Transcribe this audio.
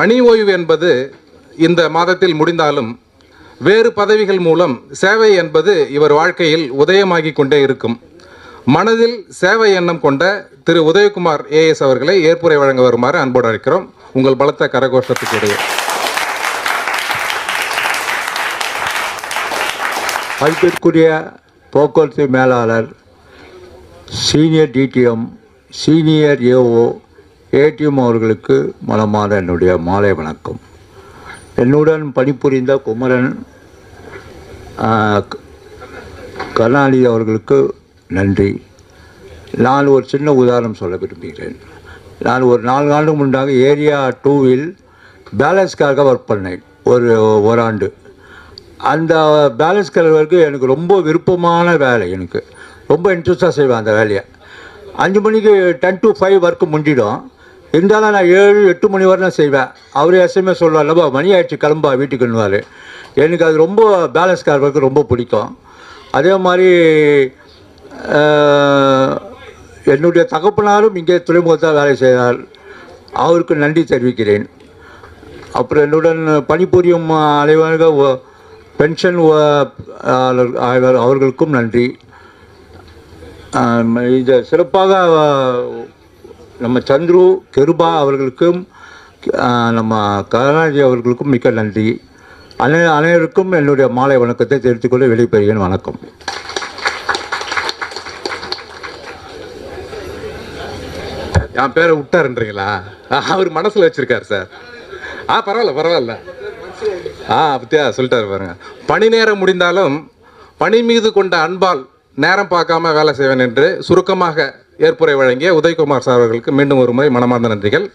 பணி ஓய்வு என்பது இந்த மாதத்தில் முடிந்தாலும் வேறு பதவிகள் மூலம் சேவை என்பது இவர் வாழ்க்கையில் உதயமாகிக் கொண்டே இருக்கும். மனதில் சேவை எண்ணம் கொண்ட திரு உதயகுமார் ஏஎஸ் அவர்களை ஏற்புரை வழங்க வருமாறு அன்போடு அழைக்கிறோம். உங்கள் பலத்த கரகோஷத்துக்கு இடையே. மதிப்பிற்குரிய போக்குவரத்து மேலாளர் senior DTM senior AO ATM அவர்களுக்கு மனமாற என்னுடைய மாலை வணக்கம். என்னுடன் பணிபுரிந்த குமரன் கருணாநிதி அவர்களுக்கு நன்றி. நான் ஒரு சின்ன உதாரணம் சொல்ல விரும்புகிறேன். நான் ஒரு நான்கு ஆண்டு முன்னாக ஏரியா டூவில் பேலன்ஸ்க்காக ஒர்க் பண்ணேன். ஒரு ஓராண்டு அந்த பேலன்ஸ் கலவருக்கு எனக்கு ரொம்ப விருப்பமான வேலை எனக்கு. ரொம்ப இன்ட்ரெஸ்டாக செய்வேன் அந்த வேலையை. அஞ்சு மணிக்கு டென் டு ஃபைவ் ஒர்க்கு முடிஞ்சிடும். இருந்தாலும் நான் ஏழு எட்டு மணி வரை நான் செய்வேன். அவர் எஸ்எம்எஸ் சொல்லுவார்லப்பா மணி ஆயிடுச்சு கிளம்பா வீட்டுக்குன்னுவார் எனக்கு அது ரொம்ப பேலன்ஸ் கார்பருக்கு ரொம்ப பிடிக்கும். அதே மாதிரி என்னுடைய தகப்பனாரும் இங்கே துறைமுகத்தால் வேலை செய்தார் அவருக்கு நன்றி தெரிவிக்கிறேன். அப்புறம் என்னுடன் பணிபுரியும் அனைவர்கள் பென்ஷன் அவர்களுக்கும் நன்றி. இது இதை சிறப்பாக நம்ம சந்துரு கெருபா அவர்களுக்கும் நம்ம கருணாநிதி அவர்களுக்கும் மிக்க நன்றி. அனை அனைவருக்கும் என்னுடைய மாலை வணக்கத்தை தெரிவித்துக்கொள்ள வெளிப்பெறுகிறேன் வணக்கம். என் பேரை விட்டாருன்றீங்களா அவர் மனசில் வச்சிருக்காரு சார். ஆ பரவாயில்ல பரவாயில்ல. ஆ அப்படியா சொல்லிட்டாரு பாருங்க. பணி நேரம் முடிந்தாலும் பணி மீது கொண்ட அன்பால் நேரம் பார்க்காம வேலை செய்வேன் என்று சுருக்கமாக ஏற்புரை வழங்கிய உதயகுமார் சார் அவர்களுக்கு மீண்டும் ஒரு முறை மனமார்ந்த நன்றிகள்.